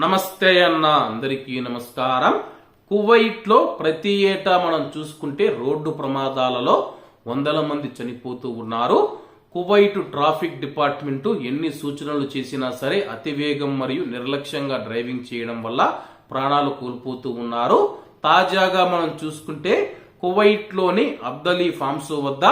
నమస్తే అన్న అందరికీ నమస్కారం. కువైట్లో ప్రతి ఏటా మనం చూసుకుంటే రోడ్డు ప్రమాదాలలో వందల మంది చనిపోతూ ఉన్నారు. కువైట్ ట్రాఫిక్ డిపార్ట్మెంట్ ఎన్ని సూచనలు చేసినా సరే అతివేగం మరియు నిర్లక్ష్యంగా డ్రైవింగ్ చేయడం వల్ల ప్రాణాలు కోల్పోతూ ఉన్నారు. తాజాగా మనం చూసుకుంటే కువైట్లోని అబ్దలీ ఫామ్స్ వద్ద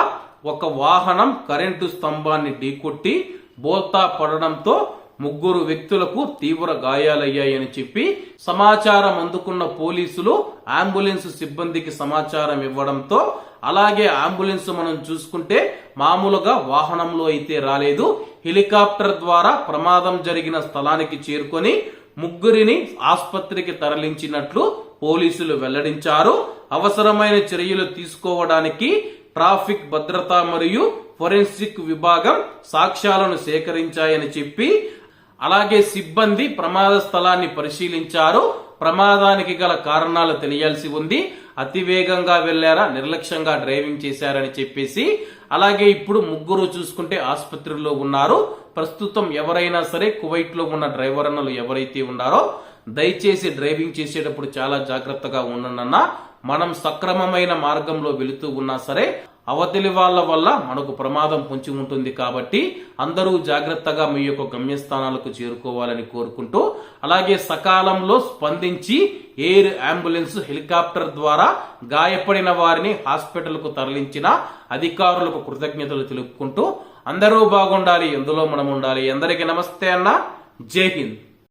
ఒక వాహనం కరెంటు స్తంభాన్ని ఢీకొట్టి బోల్తా పడడంతో ముగ్గురు వ్యక్తులకు తీవ్ర గాయాలయ్యాయని చెప్పి సమాచారం అందుకున్న పోలీసులు అంబులెన్స్ సిబ్బందికి సమాచారం ఇవ్వడంతో అలాగే అంబులెన్స్ మనం చూసుకుంటే మామూలుగా వాహనంలో అయితే రాలేదు. హెలికాప్టర్ ద్వారా ప్రమాదం జరిగిన స్థలానికి చేరుకొని ముగ్గురిని ఆసుపత్రికి తరలించినట్లు పోలీసులు వెల్లడించారు. అవసరమైన చర్యలు తీసుకోవడానికి ట్రాఫిక్ భద్రత మరియు ఫొరెన్సిక్ విభాగం సాక్ష్యాలను సేకరించాయని చెప్పి అలాగే సిబ్బంది ప్రమాద స్థలాన్ని పరిశీలించారు. ప్రమాదానికి గల కారణాలు తెలియాల్సి ఉంది. అతివేగంగా వెళ్ళారా? నిర్లక్ష్యంగా డ్రైవింగ్ చేశారని చెప్పేసి. అలాగే ఇప్పుడు ముగ్గురు చూసుకుంటే ఆసుపత్రిలో ఉన్నారు. ప్రస్తుతం ఎవరైనా సరే కువైట్లో ఉన్న డ్రైవర్ అన్నలు ఎవరైతే ఉన్నారో దయచేసి డ్రైవింగ్ చేసేటప్పుడు చాలా జాగ్రత్తగా ఉండనన్నా మనం సక్రమమైన మార్గంలో వెళుతూ ఉన్నా సరే అవతలి వాళ్ళ వల్ల మనకు ప్రమాదం పొంచి ఉంటుంది కాబట్టి అందరూ జాగ్రత్తగా మీ యొక్క గమ్యస్థానాలకు చేరుకోవాలని కోరుకుంటూ అలాగే సకాలంలో స్పందించి ఎయిర్ అంబులెన్స్ హెలికాప్టర్ ద్వారా గాయపడిన వారిని హాస్పిటల్కు తరలించిన అధికారులకు కృతజ్ఞతలు తెలుపుకుంటూ అందరూ బాగుండాలి ఎందులో మనం ఉండాలి? అందరికీ నమస్తే అన్న. జై హింద్.